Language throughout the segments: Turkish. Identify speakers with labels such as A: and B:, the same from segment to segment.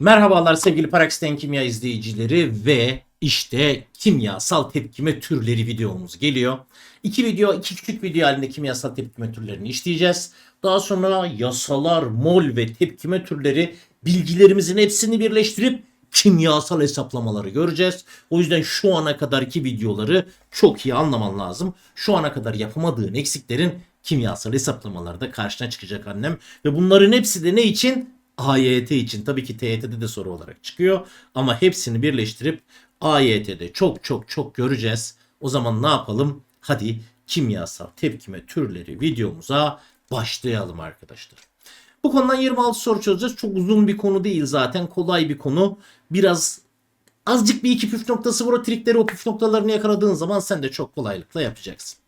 A: Merhabalar sevgili Paraxten Kimya izleyicileri ve işte kimyasal tepkime türleri videomuz geliyor. İki video, iki küçük video halinde kimyasal tepkime türlerini işleyeceğiz. Daha sonra yasalar, mol ve tepkime türleri bilgilerimizin hepsini birleştirip kimyasal hesaplamaları göreceğiz. O yüzden şu ana kadarki videoları çok iyi anlaman lazım. Şu ana kadar yapamadığın eksiklerin kimyasal hesaplamalarda karşına çıkacak annem. Ve bunların hepsi de ne için? AYT için tabii ki TYT'de de soru olarak çıkıyor ama hepsini birleştirip AYT'de çok çok çok göreceğiz. O zaman ne yapalım? Hadi kimyasal tepkime türleri videomuza başlayalım arkadaşlar. Bu konudan 26 soru çözeceğiz. Çok uzun bir konu değil zaten. Kolay bir konu. Biraz azıcık bir iki püf noktası var. Trikleri o püf noktalarını yakaladığın zaman sen de çok kolaylıkla yapacaksın.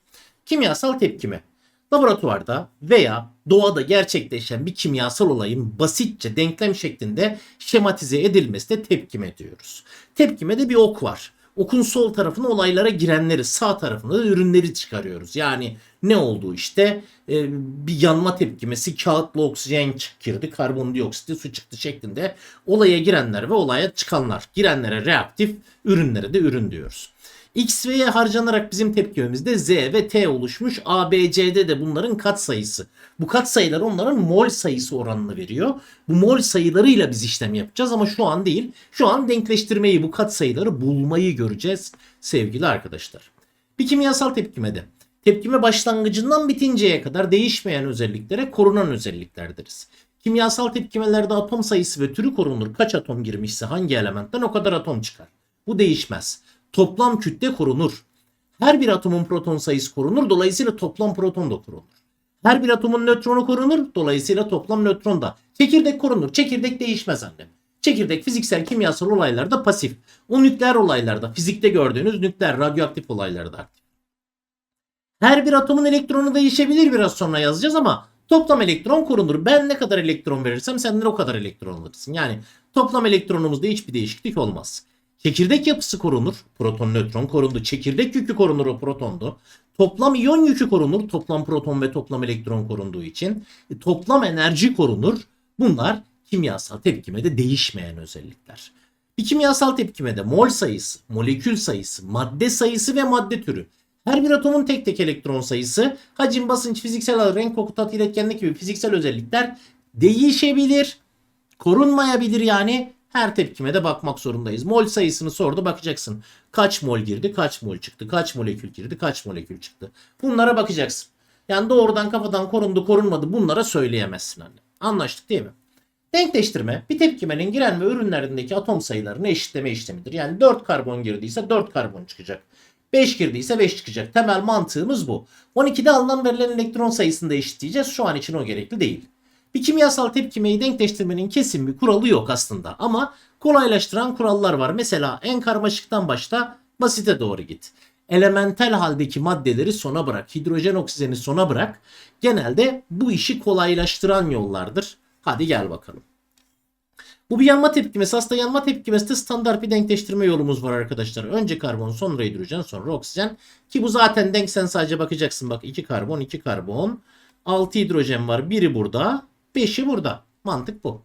A: Kimyasal tepkime. Laboratuvarda veya doğada gerçekleşen bir kimyasal olayın basitçe denklem şeklinde şematize edilmesine tepkime diyoruz. Tepkimede bir ok var. Okun sol tarafına olaylara girenleri, sağ tarafına da ürünleri çıkarıyoruz. Yani ne oldu işte Ee, bir yanma tepkimesi kağıtla oksijen girdi, karbondioksit su çıktı şeklinde olaya girenler ve olaya çıkanlar. Girenlere reaktif, ürünlere de ürün diyoruz. X ve Y harcanarak bizim tepkimemizde Z ve T oluşmuş. A, B, C'de de bunların katsayısı. Bu katsayılar onların mol sayısı oranını veriyor. Bu mol sayılarıyla biz işlem yapacağız ama şu an değil. Şu an denkleştirmeyi, bu katsayıları bulmayı göreceğiz sevgili arkadaşlar. Bir kimyasal tepkimede tepkime başlangıcından bitinceye kadar değişmeyen özelliklere korunan özellikler deriz. Kimyasal tepkimelerde atom sayısı ve türü korunur. Kaç atom girmişse hangi elementten o kadar atom çıkar. Bu değişmez toplam kütle korunur. Her bir atomun proton sayısı korunur. Dolayısıyla toplam proton da korunur. Her bir atomun nötronu korunur. Dolayısıyla toplam nötron da. Çekirdek korunur. Çekirdek değişmez annem. Çekirdek fiziksel kimyasal olaylarda pasif. O nükleer olaylarda fizikte gördüğünüz nükleer radyoaktif olaylarda. Her bir atomun elektronu değişebilir biraz sonra yazacağız ama toplam elektron korunur. Ben ne kadar elektron verirsem senden o kadar elektron alırsın. Yani toplam elektronumuzda hiçbir değişiklik olmaz. Çekirdek yapısı korunur. Proton nötron korundu. Çekirdek yükü korunur o protondu. Toplam iyon yükü korunur. Toplam proton ve toplam elektron korunduğu için. E, toplam enerji korunur. Bunlar kimyasal tepkimede değişmeyen özellikler. Bir kimyasal tepkimede mol sayısı, molekül sayısı, madde sayısı ve madde türü. Her bir atomun tek tek elektron sayısı, hacim, basınç, fiziksel ağırlık, renk, koku, tat, iletkenlik gibi fiziksel özellikler değişebilir. Korunmayabilir yani her tepkime de bakmak zorundayız. Mol sayısını sordu bakacaksın. Kaç mol girdi, kaç mol çıktı, kaç molekül girdi, kaç molekül çıktı. Bunlara bakacaksın. Yani doğrudan kafadan korundu korunmadı bunlara söyleyemezsin anne. Anlaştık değil mi? Denkleştirme bir tepkimenin giren ve ürünlerindeki atom sayılarını eşitleme işlemidir. Yani 4 karbon girdiyse 4 karbon çıkacak. 5 girdiyse 5 çıkacak. Temel mantığımız bu. 12'de alınan verilen elektron sayısını da eşitleyeceğiz. Şu an için o gerekli değil. Bir kimyasal tepkimeyi denkleştirmenin kesin bir kuralı yok aslında ama kolaylaştıran kurallar var. Mesela en karmaşıktan başta basite doğru git. Elementel haldeki maddeleri sona bırak. Hidrojen oksijeni sona bırak. Genelde bu işi kolaylaştıran yollardır. Hadi gel bakalım. Bu bir yanma tepkimesi. Aslında yanma tepkimesi de standart bir denkleştirme yolumuz var arkadaşlar. Önce karbon, sonra hidrojen, sonra oksijen. Ki bu zaten denk sen sadece bakacaksın. Bak 2 karbon, 2 karbon. 6 hidrojen var. Biri burada. 5'i burada. Mantık bu.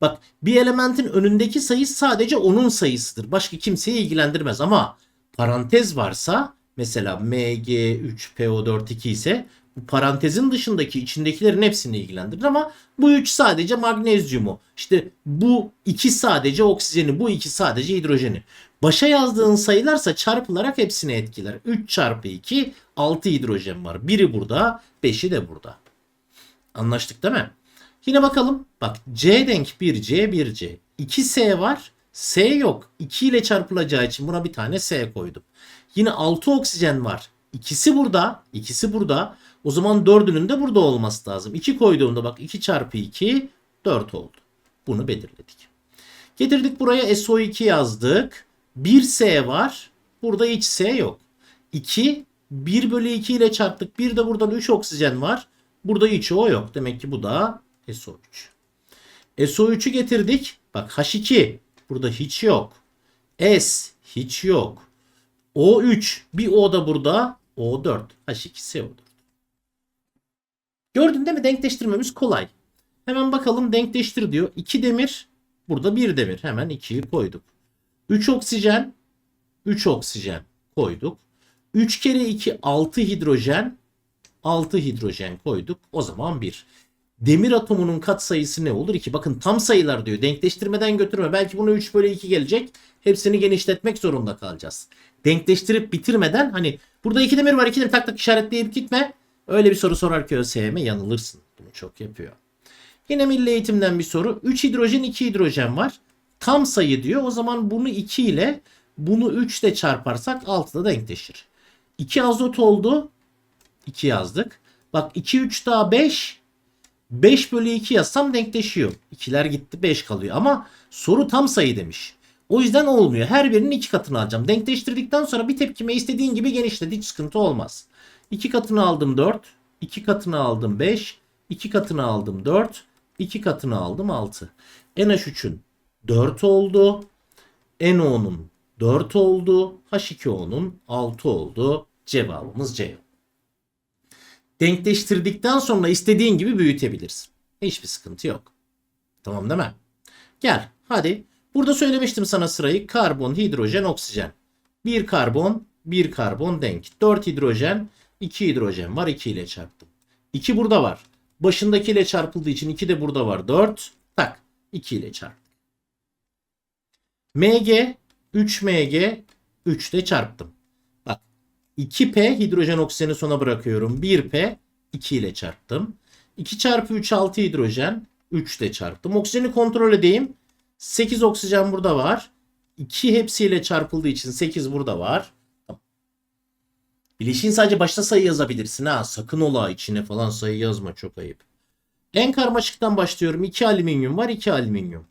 A: Bak bir elementin önündeki sayı sadece onun sayısıdır. Başka kimseyi ilgilendirmez ama parantez varsa mesela Mg3PO42 ise bu parantezin dışındaki içindekilerin hepsini ilgilendirir ama bu 3 sadece magnezyumu. İşte bu 2 sadece oksijeni, bu 2 sadece hidrojeni. Başa yazdığın sayılarsa çarpılarak hepsini etkiler. 3 çarpı 2 6 hidrojen var. Biri burada, 5'i de burada. Anlaştık değil mi? Yine bakalım. Bak C denk 1C 1C. 2S var. S yok. 2 ile çarpılacağı için buna bir tane S koydum. Yine 6 oksijen var. İkisi burada. ikisi burada. O zaman dördünün de burada olması lazım. 2 koyduğumda bak 2 çarpı 2 4 oldu. Bunu belirledik. Getirdik buraya SO2 yazdık. 1S var. Burada hiç S yok. 2 1 bölü 2 ile çarptık. Bir de buradan 3 oksijen var. Burada hiç O yok. Demek ki bu da SO3. SO3'ü getirdik. Bak H2 burada hiç yok. S hiç yok. O3 bir O da burada. O4. H2SO4. Gördün değil mi? Denkleştirmemiz kolay. Hemen bakalım denkleştir diyor. 2 demir Burada bir demir. Hemen 2'yi koyduk. 3 oksijen. 3 oksijen koyduk. 3 kere 2 6 hidrojen. 6 hidrojen koyduk. O zaman 1. Demir atomunun katsayısı ne olur? 2. Bakın tam sayılar diyor. Denkleştirmeden götürme. Belki buna 3 bölü 2 gelecek. Hepsini genişletmek zorunda kalacağız. Denkleştirip bitirmeden hani burada 2 demir var 2 demir tak tak işaretleyip gitme. Öyle bir soru sorar ki ÖSYM yanılırsın. Bunu çok yapıyor. Yine milli eğitimden bir soru. 3 hidrojen 2 hidrojen var. Tam sayı diyor. O zaman bunu 2 ile bunu 3 ile çarparsak 6'da denkleşir. 2 azot oldu. 2 yazdık. Bak 2 3 daha 5. 5 bölü 2 yazsam denkleşiyor. 2'ler gitti 5 kalıyor. Ama soru tam sayı demiş. O yüzden olmuyor. Her birinin iki katını alacağım. Denkleştirdikten sonra bir tepkime istediğin gibi genişlet. Hiç sıkıntı olmaz. 2 katını aldım 4. 2 katını aldım 5. 2 katını aldım 4. 2 katını aldım 6. NH3'ün 4 oldu. NO'nun 4 oldu. H2O'nun 6 oldu. Cevabımız C. Denkleştirdikten sonra istediğin gibi büyütebilirsin. Hiçbir sıkıntı yok. Tamam değil mi? Gel hadi. Burada söylemiştim sana sırayı. Karbon, hidrojen, oksijen. 1 karbon, 1 karbon denk. 4 hidrojen, 2 hidrojen var. 2 ile çarptım. 2 burada var. Başındakiyle çarpıldığı için 2 de burada var. 4. Tak. 2 ile çarptım. Mg 3Mg 3 ile çarptım. Bak 2P hidrojen oksijeni sona bırakıyorum. 1P 2 ile çarptım. 2 çarpı 3 6 hidrojen 3 ile çarptım. Oksijeni kontrol edeyim. 8 oksijen burada var. 2 hepsiyle çarpıldığı için 8 burada var. Bileşiğin sadece başta sayı yazabilirsin ha. Sakın ola içine falan sayı yazma çok ayıp. En karmaşıktan başlıyorum. 2 alüminyum var 2 alüminyum.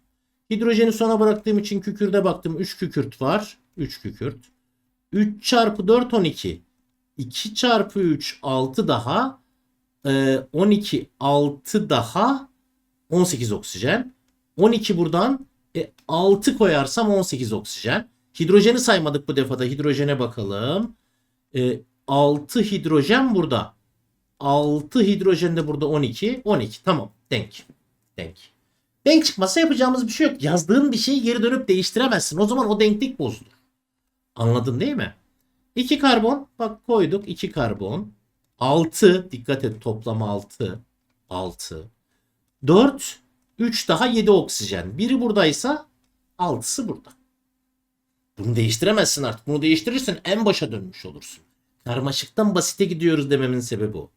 A: Hidrojeni sona bıraktığım için kükürde baktım. 3 kükürt var. 3 kükürt. 3 çarpı 4 12. 2 çarpı 3 6 daha. Ee, 12 6 daha. 18 oksijen. 12 buradan. E, 6 koyarsam 18 oksijen. Hidrojeni saymadık bu defada. Hidrojene bakalım. E, 6 hidrojen burada. 6 hidrojen de burada 12. 12 tamam. Denk. Denk. Denk çıkmasa yapacağımız bir şey yok. Yazdığın bir şeyi geri dönüp değiştiremezsin. O zaman o denklik bozulur. Anladın değil mi? 2 karbon. Bak koyduk 2 karbon. 6. Dikkat et toplama 6. 6. 4. 3 daha 7 oksijen. Biri buradaysa 6'sı burada. Bunu değiştiremezsin artık. Bunu değiştirirsen en başa dönmüş olursun. Karmaşıktan basite gidiyoruz dememin sebebi o.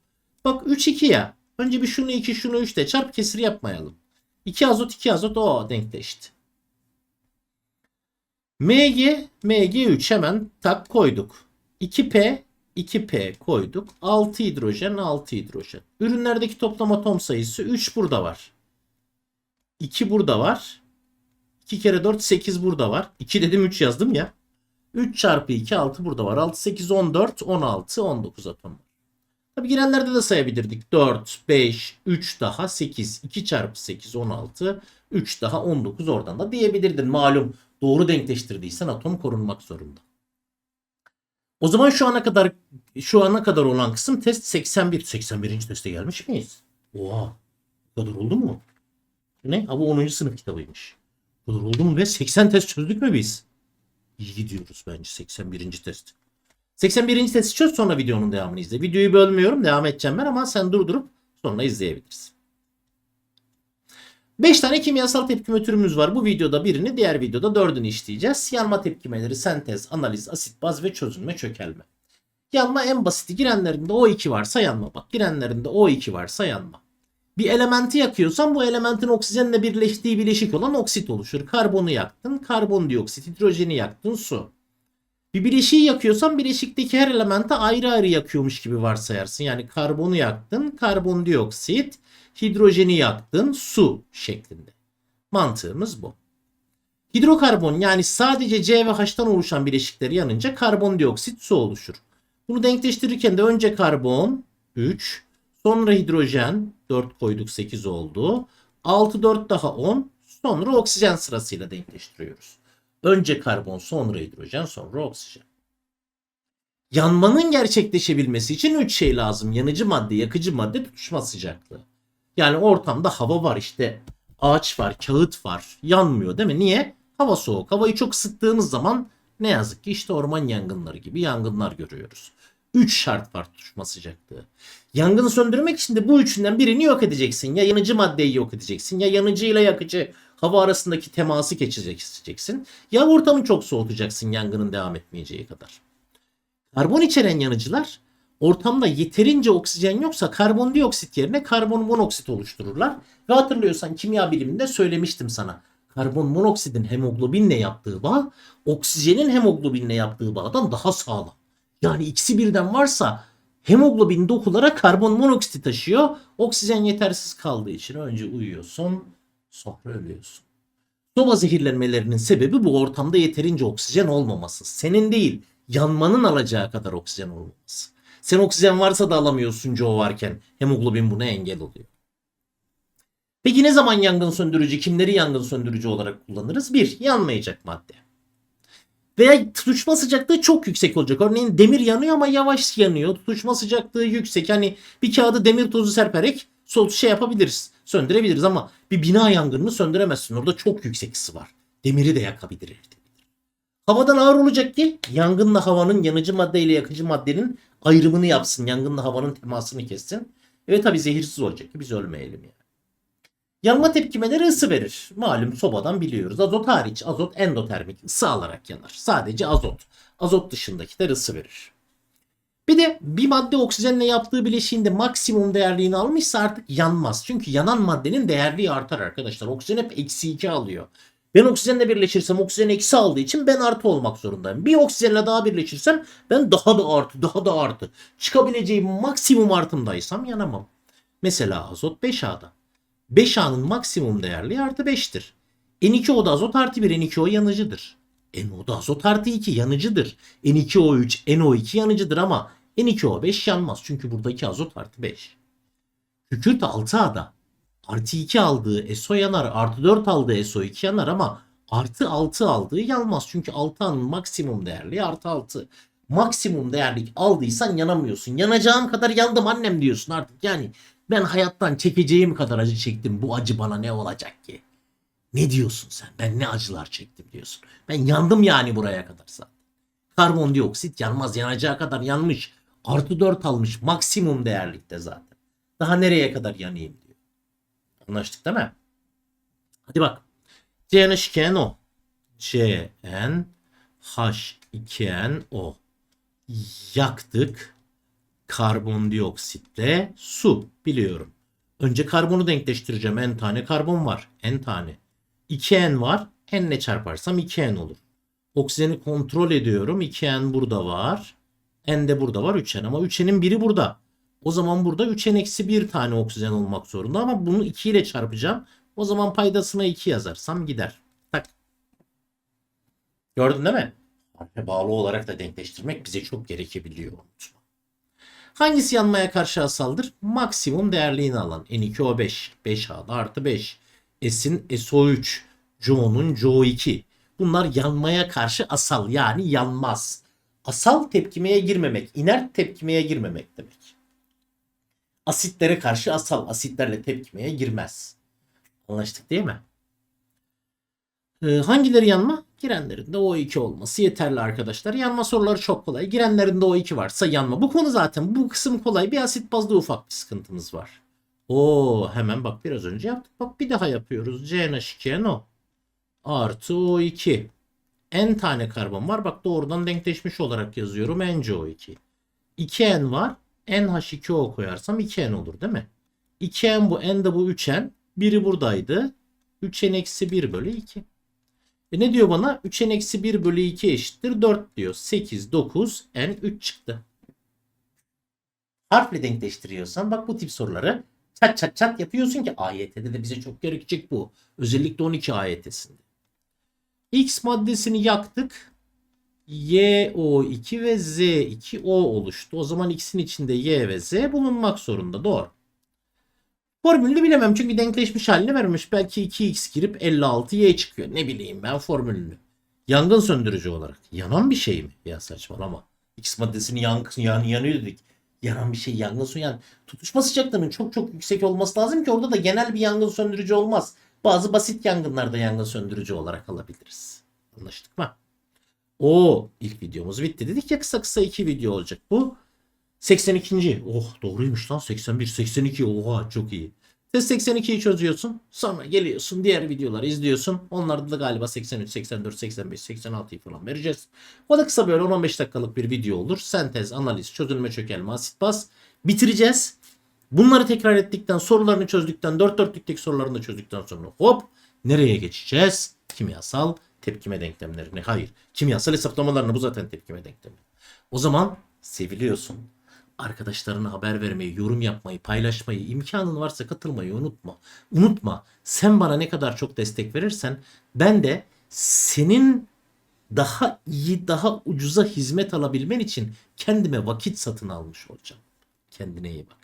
A: Bak 3 2 ya. Önce bir şunu 2 şunu 3 de çarp kesir yapmayalım. 2 azot 2 azot o denkleşti. Mg Mg3 hemen tak koyduk. 2P 2P koyduk. 6 hidrojen 6 hidrojen. Ürünlerdeki toplam atom sayısı 3 burada var. 2 burada var. 2 kere 4 8 burada var. 2 dedim 3 yazdım ya. 3 çarpı 2 6 burada var. 6 8 14 16 19 atom var. Tabi girenlerde de sayabilirdik. 4 5 3 daha 8 2 çarpı 8 16 3 daha 19 oradan da diyebilirdin. Malum doğru denkleştirdiysen atom korunmak zorunda. O zaman şu ana kadar şu ana kadar olan kısım test 81. 81. teste gelmiş miyiz? Oha. Bu kadar oldu mu? Ne? Ama 10. sınıf kitabıymış. Bu kadar oldu mu ve 80 test çözdük mü biz? İyi gidiyoruz bence 81. test. 81. testi çöz sonra videonun devamını izle. Videoyu bölmüyorum devam edeceğim ben ama sen durdurup sonra izleyebilirsin. 5 tane kimyasal tepkime türümüz var. Bu videoda birini, diğer videoda dördünü işleyeceğiz. Yanma tepkimeleri, sentez, analiz, asit, baz ve çözünme, çökelme. Yanma en basiti. Girenlerinde O2 varsa yanma. Bak girenlerinde O2 varsa yanma. Bir elementi yakıyorsan bu elementin oksijenle birleştiği bileşik olan oksit oluşur. Karbonu yaktın, karbondioksit, hidrojeni yaktın, su. Bir bileşiği yakıyorsan bileşikteki her elemente ayrı ayrı yakıyormuş gibi varsayarsın. Yani karbonu yaktın, karbondioksit, hidrojeni yaktın, su şeklinde. Mantığımız bu. Hidrokarbon yani sadece C ve H'tan oluşan bileşikler yanınca karbondioksit su oluşur. Bunu denkleştirirken de önce karbon 3, sonra hidrojen 4 koyduk 8 oldu. 6 4 daha 10, sonra oksijen sırasıyla denkleştiriyoruz. Önce karbon, sonra hidrojen, sonra oksijen. Yanmanın gerçekleşebilmesi için 3 şey lazım. Yanıcı madde, yakıcı madde, tutuşma sıcaklığı. Yani ortamda hava var işte. ağaç var, kağıt var. Yanmıyor değil mi? Niye? Hava soğuk. Havayı çok ısıttığımız zaman ne yazık ki işte orman yangınları gibi yangınlar görüyoruz. 3 şart var tutuşma sıcaklığı. Yangını söndürmek için de bu üçünden birini yok edeceksin. Ya yanıcı maddeyi yok edeceksin ya yanıcı ile yakıcı hava arasındaki teması geçeceksin. Ya ortamı çok soğutacaksın yangının devam etmeyeceği kadar. Karbon içeren yanıcılar ortamda yeterince oksijen yoksa karbondioksit yerine karbon monoksit oluştururlar. Ve hatırlıyorsan kimya biliminde söylemiştim sana. Karbon monoksidin hemoglobinle yaptığı bağ oksijenin hemoglobinle yaptığı bağdan daha sağlam. Yani ikisi birden varsa hemoglobin dokulara karbon monoksit taşıyor. Oksijen yetersiz kaldığı için önce uyuyorsun sonra ölüyorsun. Soba zehirlenmelerinin sebebi bu ortamda yeterince oksijen olmaması. Senin değil yanmanın alacağı kadar oksijen olmaması. Sen oksijen varsa da alamıyorsun Joe varken hemoglobin buna engel oluyor. Peki ne zaman yangın söndürücü, kimleri yangın söndürücü olarak kullanırız? Bir, yanmayacak madde. Veya tutuşma sıcaklığı çok yüksek olacak. Örneğin demir yanıyor ama yavaş yanıyor. Tutuşma sıcaklığı yüksek. Hani bir kağıda demir tozu serperek sol şey yapabiliriz. Söndürebiliriz ama bir bina yangınını söndüremezsin. Orada çok yüksek ısı var. Demiri de yakabilir. Havadan ağır olacak ki yangınla havanın yanıcı madde ile yakıcı maddenin ayrımını yapsın. Yangınla havanın temasını kessin. Ve tabii zehirsiz olacak ki biz ölmeyelim yani. Yanma tepkimeleri ısı verir. Malum sobadan biliyoruz. Azot hariç. Azot endotermik ısı alarak yanar. Sadece azot. Azot dışındakiler ısı verir. Bir de bir madde oksijenle yaptığı bileşiğinde maksimum değerliğini almışsa artık yanmaz. Çünkü yanan maddenin değerliği artar arkadaşlar. Oksijen hep eksi 2 alıyor. Ben oksijenle birleşirsem oksijen eksi aldığı için ben artı olmak zorundayım. Bir oksijenle daha birleşirsem ben daha da artı, daha da artı. Çıkabileceğim maksimum artımdaysam yanamam. Mesela azot 5A'da. 5A'nın maksimum değerliği artı 5'tir. N2O'da azot artı 1 N2O yanıcıdır. NO'da azot artı 2 yanıcıdır. N2O3 NO2 yanıcıdır ama N2O5 yanmaz. Çünkü buradaki azot artı 5. Kükürt 6A'da artı 2 aldığı SO yanar. Artı 4 aldığı SO2 yanar ama artı 6 aldığı yanmaz. Çünkü 6A'nın maksimum değerliği artı 6. Maksimum değerlik aldıysan yanamıyorsun. Yanacağım kadar yandım annem diyorsun artık. Yani ben hayattan çekeceğim kadar acı çektim. Bu acı bana ne olacak ki? Ne diyorsun sen? Ben ne acılar çektim diyorsun. Ben yandım yani buraya kadar zaten. Karbondioksit yanmaz. Yanacağı kadar yanmış. Artı 4 almış. Maksimum değerlikte zaten. Daha nereye kadar yanayım diyor. Anlaştık değil mi? Hadi bak. CN2NO. CN H2NO. Yaktık. Karbondioksitle su biliyorum. Önce karbonu denkleştireceğim. N tane karbon var. N tane. 2N var. N ile çarparsam 2N olur. Oksijeni kontrol ediyorum. 2N burada var. N de burada var 3N ama 3N'in biri burada. O zaman burada 3N eksi 1 tane oksijen olmak zorunda ama bunu 2 ile çarpacağım. O zaman paydasına 2 yazarsam gider. Tak. Gördün değil mi? Bağlı olarak da denkleştirmek bize çok gerekebiliyor. Hangisi yanmaya karşı asaldır? Maksimum değerliğini alan. N2O5. 5A'da artı 5. S'in SO3. Jo'nun CO2. Bunlar yanmaya karşı asal yani yanmaz. Asal tepkimeye girmemek, inert tepkimeye girmemek demek. Asitlere karşı asal, asitlerle tepkimeye girmez. Anlaştık değil mi? Ee, hangileri yanma? Girenlerin de O2 olması yeterli arkadaşlar. Yanma soruları çok kolay. Girenlerin de O2 varsa yanma. Bu konu zaten bu kısım kolay. Bir asit bazda ufak bir sıkıntımız var. Oo hemen bak biraz önce yaptık. Bak bir daha yapıyoruz. CNH2NO artı O2. N tane karbon var. Bak doğrudan denkleşmiş olarak yazıyorum. NCO2. 2N var. NH2O koyarsam 2N olur değil mi? 2N bu. N de bu 3N. Biri buradaydı. 3N eksi 1 bölü 2. E ne diyor bana? 3N eksi 1 bölü 2 eşittir 4 diyor. 8, 9, N 3 çıktı. Harfle denkleştiriyorsan bak bu tip soruları çat çat çat yapıyorsun ki AYT'de de bize çok gerekecek bu. Özellikle 12 AYT'sinde. X maddesini yaktık. YO2 ve Z2O oluştu. O zaman X'in içinde Y ve Z bulunmak zorunda. Doğru. Formülünü bilemem çünkü denkleşmiş halini vermiş. Belki 2x girip 56y çıkıyor. Ne bileyim ben formülünü. Yangın söndürücü olarak. Yanan bir şey mi? Ya saçmalama. X maddesini yan, yan, yanıyor dedik. Yanan bir şey yangın söndürücü. Yani tutuşma sıcaklığının çok çok yüksek olması lazım ki orada da genel bir yangın söndürücü olmaz. Bazı basit yangınlarda yangın söndürücü olarak alabiliriz. Anlaştık mı? O ilk videomuz bitti. Dedik ya kısa kısa iki video olacak. Bu 82. Oh doğruymuş lan 81 82. Oha çok iyi. Test 82'yi çözüyorsun. Sonra geliyorsun diğer videoları izliyorsun. Onlarda da galiba 83, 84, 85, 86'yı falan vereceğiz. O da kısa böyle 10-15 dakikalık bir video olur. Sentez, analiz, çözülme, çökelme, asit baz. Bitireceğiz. Bunları tekrar ettikten, sorularını çözdükten, 4 dörtlükteki sorularını da çözdükten sonra hop nereye geçeceğiz? Kimyasal tepkime denklemlerine. Hayır. Kimyasal hesaplamalarını bu zaten tepkime denklemi. O zaman seviliyorsun. Arkadaşlarına haber vermeyi, yorum yapmayı, paylaşmayı, imkanın varsa katılmayı unutma. Unutma. Sen bana ne kadar çok destek verirsen ben de senin daha iyi, daha ucuza hizmet alabilmen için kendime vakit satın almış olacağım. Kendine iyi bak.